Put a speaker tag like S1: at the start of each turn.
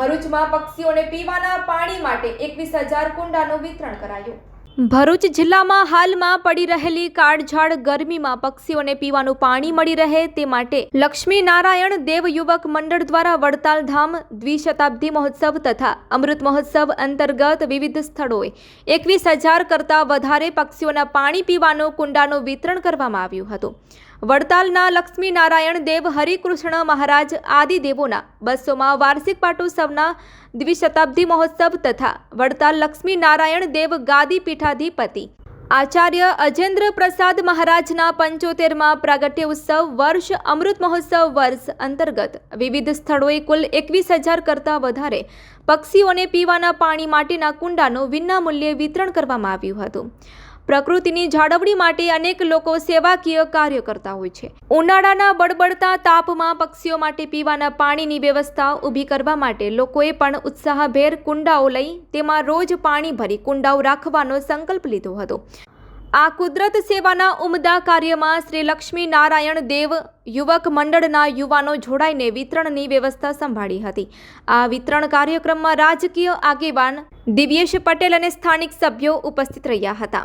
S1: ભરૂચમાં પક્ષીઓને પીવાના પાણી માટે એકવીસ હજાર કુંડાનું વિતરણ કરાયું. ભરૂચ જિલ્લામાં હાલમાં પડી રહેલી કાળઝાળ ગરમીમાં પક્ષીઓને પીવાનું પાણી મળી રહે તે માટે લક્ષ્મી નારાયણ દેવ યુવક મંડળ દ્વારા વડતાલ ધામ દ્વિશતાબ્દી મહોત્સવ તથા અમૃત મહોત્સવ અંતર્ગત વિવિધ સ્થળોએ એકવીસ હજાર કરતાં વધારે પક્ષીઓના પાણી પીવાનું કુંડાનું વિતરણ કરવામાં આવ્યું હતું. વડતાલના લક્ષ્મી નારાયણ દેવ હરિકૃષ્ણ મહારાજ આદિદેવોના બસોમાં વાર્ષિક પાટોત્સવના દ્વિશતાબ્દી મહોત્સવ તથા વડતાલ લક્ષ્મી નારાયણ દેવ ગાદી પીઠાધિપતિ આચાર્ય અજેન્દ્ર પ્રસાદ મહારાજના પંચોતેરમાં પ્રાગટ્ય ઉત્સવ વર્ષ અમૃત મહોત્સવ વર્ષ અંતર્ગત વિવિધ સ્થળોએ કુલ એકવીસ હજાર કરતાં વધારે પક્ષીઓને પીવાના પાણી માટેના કુંડાનું વિનામૂલ્યે વિતરણ કરવામાં આવ્યું હતું. પ્રકૃતિની જાળવણી માટે અનેક લોકો સેવાકીય કાર્ય કરતા હોય છે. ઉનાળાના બળબડતા તાપમાં પક્ષીઓ માટે પીવાના પાણીની વ્યવસ્થા ઊભી કરવા માટે લોકોએ પણ ઉત્સાહભેર કુંડાઓ લઈ તેમાં રોજ પાણી ભરી કુંડાઓ રાખવાનો સંકલ્પ લીધો હતો. આ કુદરત સેવાના ઉમદા કાર્યમાં શ્રી લક્ષ્મી નારાયણ દેવ યુવક મંડળના યુવાનો જોડાઈને વિતરણની વ્યવસ્થા સંભાળી હતી. આ વિતરણ કાર્યક્રમમાં રાજકીય આગેવાન દિવ્યેશ પટેલ અને સ્થાનિક સભ્યો ઉપસ્થિત રહ્યા હતા.